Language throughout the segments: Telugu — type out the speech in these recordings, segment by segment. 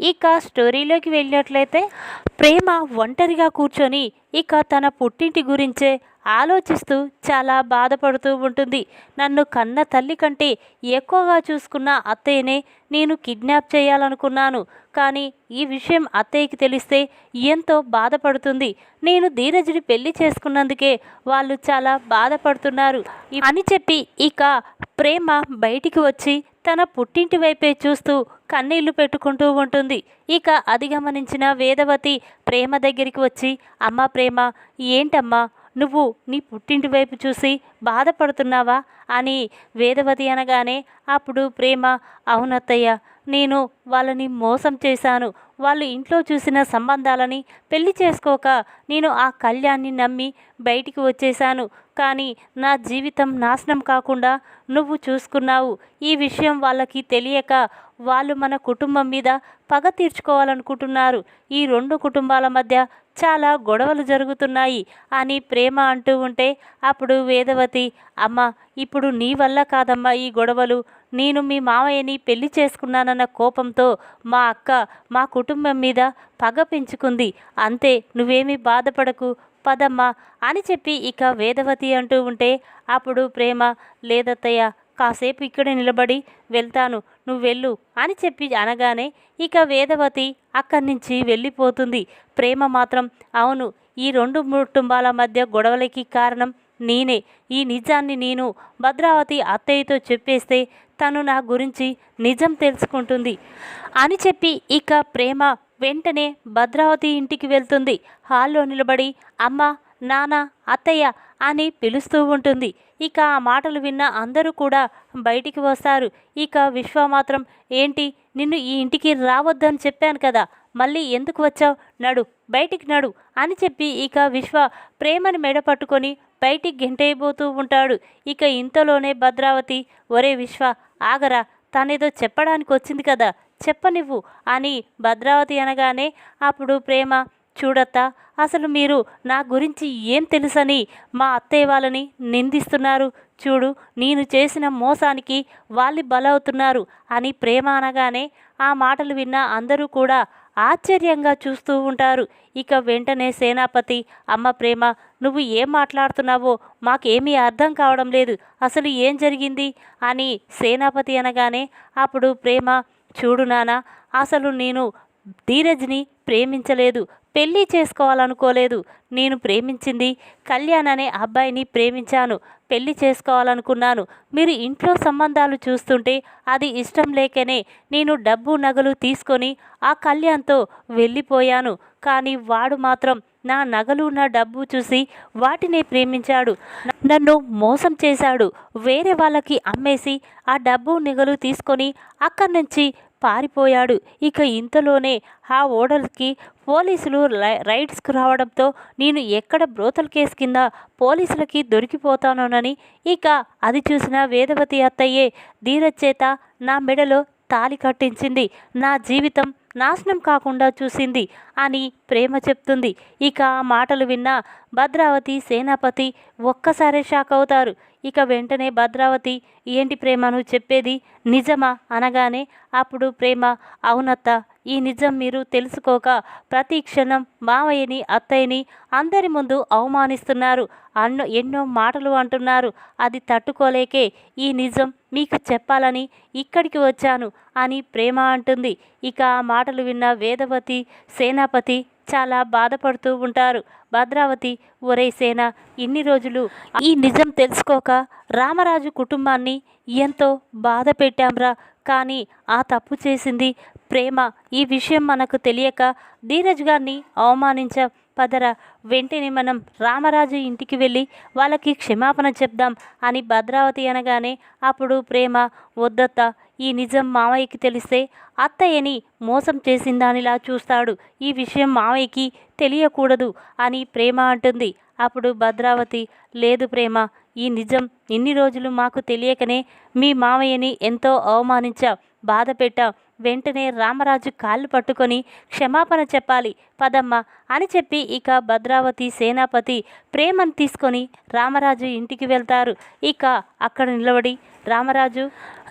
ఇక స్టోరీలోకి వెళ్ళినట్లయితే ప్రేమ ఒంటరిగా కూర్చొని ఇక తన పుట్టింటి గురించే ఆలోచిస్తూ చాలా బాధపడుతూ ఉంటుంది. నన్ను కన్న తల్లి కంటే ఎక్కువగా చూసుకున్న అత్తయ్యనే నేను కిడ్నాప్ చేయాలనుకున్నాను. కానీ ఈ విషయం అత్తయ్యకి తెలిస్తే ఎంతో బాధపడుతుంది. నేను ధీరజుని పెళ్ళి చేసుకున్నందుకే వాళ్ళు చాలా బాధపడుతున్నారు. అని చెప్పి ఇక ప్రేమ బయటికి వచ్చి తన పుట్టింటి వైపే చూస్తూ కన్నీళ్ళు పెట్టుకుంటూ ఉంటుంది. ఇక అది గమనించిన వేదవతి ప్రేమ దగ్గరికి వచ్చి అమ్మ ప్రేమ ఏంటమ్మా? నువ్వు నీ పుట్టింటి వైపు చూసి బాధపడుతున్నావా అని వేదవతి అనగానే అప్పుడు ప్రేమ అవునత్తయ్య నేను వాళ్ళని మోసం చేశాను. వాళ్ళు ఇంట్లో చూసిన సంబంధాలని పెళ్ళి చేసుకోక నేను ఆ కళ్యాణ్ని నమ్మి బయటికి వచ్చేశాను. కానీ నా జీవితం నాశనం కాకుండా నువ్వు చూసుకున్నావు. ఈ విషయం వాళ్ళకి తెలియక వాళ్ళు మన కుటుంబం మీద పగ తీర్చుకోవాలనుకుంటున్నారు. ఈ రెండు కుటుంబాల మధ్య చాలా గొడవలు జరుగుతున్నాయి అని ప్రేమ అంటూ ఉంటే అప్పుడు వేదవతి అమ్మ ఇప్పుడు నీ వల్ల కాదమ్మా ఈ గొడవలు. నేను మీ మామయ్యని పెళ్ళి చేసుకున్నానన్న కోపంతో మా అక్క మా కుటుంబం మీద పగ పెంచుకుంది. అంతే నువ్వేమీ బాధపడకు పదమ్మా అని చెప్పి ఇక వేదవతి అంటూ ఉంటే అప్పుడు ప్రేమ లేదత్తయ్య కాసేపు ఇక్కడే నిలబడి వెళ్తాను నువ్వు వెళ్ళు అని చెప్పి అనగానే ఇక వేదవతి అక్కడి నుంచి వెళ్ళిపోతుంది. ప్రేమ మాత్రం అవును ఈ రెండు కుటుంబాల మధ్య గొడవలకి కారణం నేనే. ఈ నిజాన్ని నేను భద్రావతి అత్తయ్యతో చెప్పేస్తే తను నా గురించి నిజం తెలుసుకుంటుంది అని చెప్పి ఇక ప్రేమ వెంటనే భద్రావతి ఇంటికి వెళ్తుంది. హాల్లో నిలబడి అమ్మ నాన్న అత్తయ్య అని పిలుస్తూ ఉంటుంది. ఇక ఆ మాటలు విన్న అందరూ కూడా బయటికి వస్తారు. ఇక విశ్వ మాత్రం ఏంటి? నిన్ను ఈ ఇంటికి రావద్దని చెప్పాను కదా మళ్ళీ ఎందుకు వచ్చావు? నడు బయటికి నడు అని చెప్పి ఇక విశ్వ ప్రేమని మెడ పట్టుకొని బయటికి గెంటైపోతూ ఉంటాడు. ఇక ఇంతలోనే భద్రావతి ఒరే విశ్వ ఆగరా తనేదో చెప్పడానికి వచ్చింది కదా చెప్పనివ్వు అని భద్రావతి అనగానే అప్పుడు ప్రేమ చూడత్తా. అసలు మీరు నా గురించి ఏం తెలుసని మా అత్తయ్య వాళ్ళని నిందిస్తున్నారు. చూడు నేను చేసిన మోసానికి వాళ్ళు బలవుతున్నారు అని ప్రేమ అనగానే ఆ మాటలు విన్న అందరూ కూడా ఆశ్చర్యంగా చూస్తూ ఉంటారు. ఇక వెంటనే సేనాపతి అమ్మ ప్రేమ నువ్వు ఏం మాట్లాడుతున్నావో మాకేమీ అర్థం కావడం లేదు. అసలు ఏం జరిగింది? అని సేనాపతి అనగానే అప్పుడు ప్రేమ చూడు నానా అసలు నేను ధీరజ్ని ప్రేమించలేదు. పెళ్ళి చేసుకోవాలనుకోలేదు. నేను ప్రేమించింది కళ్యాణ్ అనే అబ్బాయిని ప్రేమించాను. పెళ్ళి చేసుకోవాలనుకున్నాను. మీరు ఇంట్లో సంబంధాలు చూస్తుంటే అది ఇష్టం లేకనే నేను డబ్బు నగలు తీసుకొని ఆ కళ్యాణ్తో వెళ్ళిపోయాను. కానీ వాడు మాత్రం నా నగలు నా డబ్బు చూసి వాటినే ప్రేమించాడు. నన్ను మోసం చేశాడు. వేరే వాళ్ళకి అమ్మేసి ఆ డబ్బు నిగలు తీసుకొని అక్కడి నుంచి పారిపోయాడు. ఇక ఇంతలోనే ఆ ఓడలకి పోలీసులు రైడ్స్కు రావడంతో నేను ఎక్కడ బ్రోతల్ కేసు కింద పోలీసులకి దొరికిపోతానోనని ఇక అది చూసిన వేదవతి అత్తయ్యే ధీరచేత నా మెడలో తాలి కట్టించింది. నా జీవితం నాశనం కాకుండా చూసింది అని ప్రేమ చెప్తుంది. ఇక ఆ మాటలు విన్న భద్రావతి సేనాపతి ఒక్కసారే షాక్ అవుతారు. ఇక వెంటనే భద్రావతి ఏంటి ప్రేమను చెప్పేది నిజమా? అనగానే అప్పుడు ప్రేమ అవునత్త ఈ నిజం మీరు తెలుసుకోక ప్రతి క్షణం మావయ్యని అత్తయ్యని అందరి ముందు అవమానిస్తున్నారు. అన్నో ఎన్నో మాటలు అంటున్నారు. అది తట్టుకోలేకే ఈ నిజం మీకు చెప్పాలని ఇక్కడికి వచ్చాను అని ప్రేమ అంటుంది. ఇక ఆ మాటలు విన్న వేదవతి సేనాపతి చాలా బాధపడుతూ ఉంటారు. భద్రావతి ఒరే సేన ఇన్ని రోజులు ఈ నిజం తెలుసుకోక రామరాజు కుటుంబాన్ని ఎంతో బాధ పెట్టాంరా. కానీ ఆ తప్పు చేసింది ప్రేమ ఈ విషయం మనకు తెలియక ధీరజ్ గారిని అవమానించాం పదర. వెంటనే మనం రామరాజు ఇంటికి వెళ్ళి వాళ్ళకి క్షమాపణ చెప్దాం అని భద్రావతి అనగానే అప్పుడు ప్రేమ వద్దత్త ఈ నిజం మావయ్యకి తెలిస్తే అత్తయ్యని మోసం చేసిందానిలా చూస్తాడు. ఈ విషయం మావయ్యకి తెలియకూడదు అని ప్రేమ అంటుంది. అప్పుడు భద్రావతి లేదు ప్రేమ ఈ నిజం ఇన్ని రోజులు మాకు తెలియకనే మీ మామయ్యని ఎంతో అవమానించా బాధ పెట్టా వెంటనే రామరాజు కాళ్ళు పట్టుకొని క్షమాపణ చెప్పాలి పదమ్మ అని చెప్పి ఇక భద్రావతి సేనాపతి ప్రేమను తీసుకొని రామరాజు ఇంటికి వెళ్తారు. ఇక అక్కడ నిలబడి రామరాజు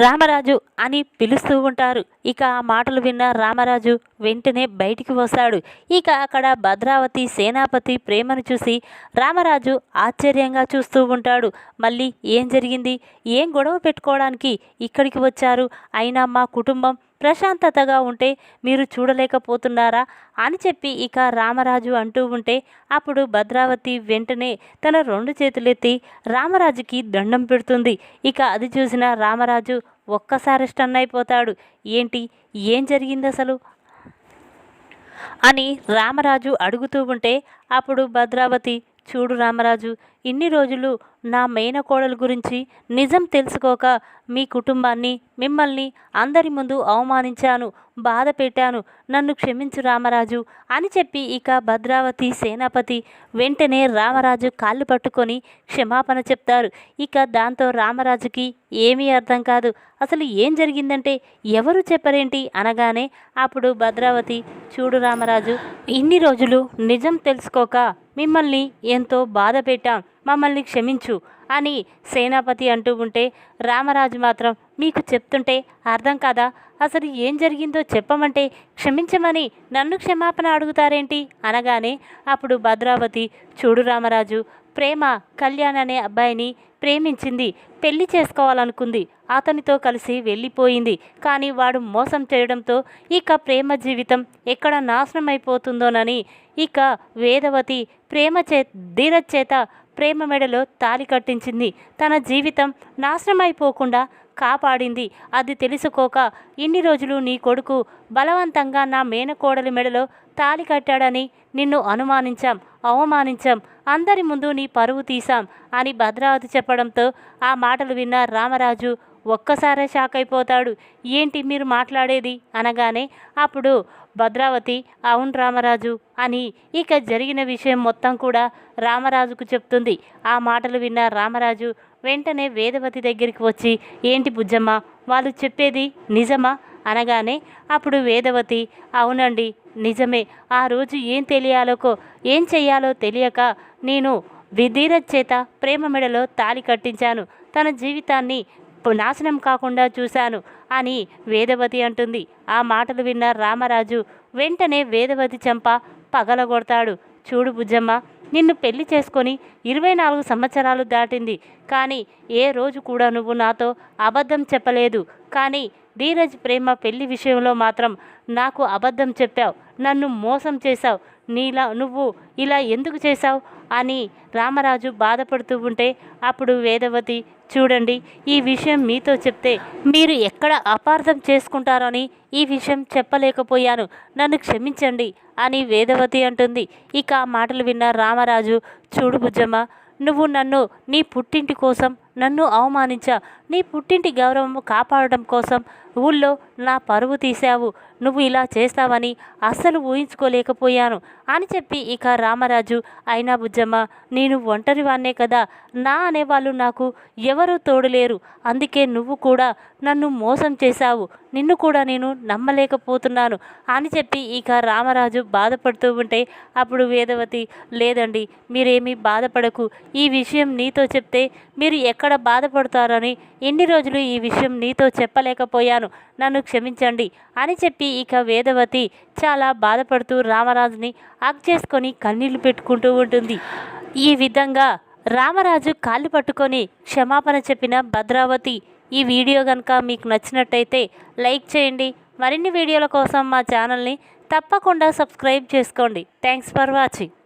రామరాజు అని పిలుస్తూ ఉంటారు. ఇక ఆ మాటలు విన్న రామరాజు వెంటనే బయటికి వస్తాడు. ఇక అక్కడ భద్రావతి సేనాపతి ప్రేమను చూసి రామరాజు ఆశ్చర్యంగా చూస్తూ ఉంటాడు. మళ్ళీ ఏం జరిగింది? ఏం గొడవ పెట్టుకోవడానికి ఇక్కడికి వచ్చారు? అయినా మా కుటుంబం ప్రశాంతతగా ఉంటే మీరు చూడలేకపోతున్నారా అని చెప్పి ఇక రామరాజు అంటూ ఉంటే అప్పుడు భద్రావతి వెంటనే తన రెండు చేతులెత్తి రామరాజుకి దండం పెడుతుంది. ఇక అది చూసిన రామరాజు ఒక్కసారి స్టన్ అయిపోతాడు. ఏంటి? ఏం జరిగింది అసలు అని రామరాజు అడుగుతూ ఉంటే అప్పుడు భద్రావతి చూడు రామరాజు ఇన్ని రోజులు నా మేనకోడల గురించి నిజం తెలుసుకోక మీ కుటుంబాన్ని మిమ్మల్ని అందరి ముందు అవమానించాను బాధ పెట్టాను. నన్ను క్షమించు రామరాజు అని చెప్పి ఇక భద్రావతి సేనాపతి వెంటనే రామరాజు కాళ్ళు పట్టుకొని క్షమాపణ చెప్తారు. ఇక దాంతో రామరాజుకి ఏమీ అర్థం కాదు. అసలు ఏం జరిగిందంటే ఎవరు చెప్పరేంటి అనగానే అప్పుడు భద్రావతి చూడు రామరాజు ఇన్ని రోజులు నిజం తెలుసుకోక మిమ్మల్ని ఎంతో బాధ పెట్టాం మమ్మల్ని క్షమించు అని సేనాపతి అంటూ ఉంటే రామరాజు మాత్రం మీకు చెప్తుంటే అర్థం కాదా? అసలు ఏం జరిగిందో చెప్పమంటే క్షమించమని నన్ను క్షమాపణ అడుగుతారేంటి? అనగానే అప్పుడు భద్రావతి చూడు రామరాజు ప్రేమ కళ్యాణ్ అనే అబ్బాయిని ప్రేమించింది. పెళ్ళి చేసుకోవాలనుకుంది. అతనితో కలిసి వెళ్ళిపోయింది. కానీ వాడు మోసం చేయడంతో ఇక ప్రేమ జీవితం ఎక్కడ నాశనం అయిపోతుందోనని ఇక వేదవతి ప్రేమ చే ధీరజ్ చేత ప్రేమ మెడలో తాలి కట్టించింది. తన జీవితం నాశనం అయిపోకుండా కాపాడింది. అది తెలుసుకోక ఇన్ని రోజులు నీ కొడుకు బలవంతంగా నా మేనకోడలి మెడలో తాలి కట్టాడని నిన్ను అనుమానించాం అవమానించాం. అందరి ముందు నీ పరువు తీశాం అని భద్రావతి చెప్పడంతో ఆ మాటలు విన్న రామరాజు ఒక్కసారే షాక్ అయిపోతాడు ఏంటి మీరు మాట్లాడేది? అనగానే అప్పుడు భద్రావతి అవును రామరాజు అని ఇక జరిగిన విషయం మొత్తం కూడా రామరాజుకు చెప్తుంది. ఆ మాటలు విన్న రామరాజు వెంటనే వేదవతి దగ్గరికి వచ్చి ఏంటి బుజ్జమ్మ వాళ్ళు చెప్పేది నిజమా? అనగానే అప్పుడు వేదవతి అవునండి నిజమే. ఆ రోజు ఏం తెలియాలోకో ఏం చెయ్యాలో తెలియక నేను విధీరజ్ చేత ప్రేమ మెడలో తాలి కట్టించాను. తన జీవితాన్ని నాశనం కాకుండా చూశాను. అని వేదవతి అంటుంది. ఆ మాటలు విన్న రామరాజు వెంటనే వేదవతి చెంప పగలగొడతాడు. చూడు బుజ్జమ్మ నిన్ను పెళ్ళి చేసుకొని ఇరవై నాలుగు సంవత్సరాలు దాటింది. కానీ ఏ రోజు కూడా నువ్వు నాతో అబద్ధం చెప్పలేదు. కానీ ధీరజ్ ప్రేమ పెళ్ళి విషయంలో మాత్రం నాకు అబద్ధం చెప్పావు. నన్ను మోసం చేశావు. నీలా నువ్వు ఇలా ఎందుకు చేశావు? అని రామరాజు బాధపడుతూ ఉంటే అప్పుడు వేదవతి చూడండి ఈ విషయం మీతో చెప్తే మీరు ఎక్కడ అపార్థం చేసుకుంటారని ఈ విషయం చెప్పలేకపోయాను. నన్ను క్షమించండి అని వేదవతి అంటుంది. ఇక ఆ మాటలు విన్న రామరాజు చూడు బుజ్జమ్మ నువ్వు నన్ను నీ పుట్టింటి కోసం నన్ను అవమానించా. నీ పుట్టింటి గౌరవం కాపాడడం కోసం ఊళ్ళో నా పరువు తీశావు. నువ్వు ఇలా చేస్తావని అస్సలు ఊహించుకోలేకపోయాను అని చెప్పి ఇక రామరాజు అయినా బుజ్జమ్మ నేను ఒంటరి వాన్నే కదా. నా అనేవాళ్ళు నాకు ఎవరూ తోడులేరు. అందుకే నువ్వు కూడా నన్ను మోసం చేశావు. నిన్ను కూడా నేను నమ్మలేకపోతున్నాను అని చెప్పి ఇక రామరాజు బాధపడుతూ ఉంటే అప్పుడు వేదవతి లేదండి మీరేమీ బాధపడకు. ఈ విషయం నీతో చెప్తే మీరు ఎక్కడ బాధపడతారని ఎన్ని రోజులు ఈ విషయం నీతో చెప్పలేకపోయాను. నన్ను క్షమించండి అని చెప్పి ఇక వేదవతి చాలా బాధపడుతూ రామరాజుని అగ్ చేసుకొని కన్నీళ్ళు పెట్టుకుంటూ ఉంటుంది. ఈ విధంగా రామరాజు కాళ్ళు పట్టుకొని క్షమాపణ చెప్పిన భద్రావతి ఈ వీడియో కనుక మీకు నచ్చినట్టయితే లైక్ చేయండి. మరిన్ని వీడియోల కోసం మా ఛానల్ని తప్పకుండా సబ్స్క్రైబ్ చేసుకోండి. Thanks for watching.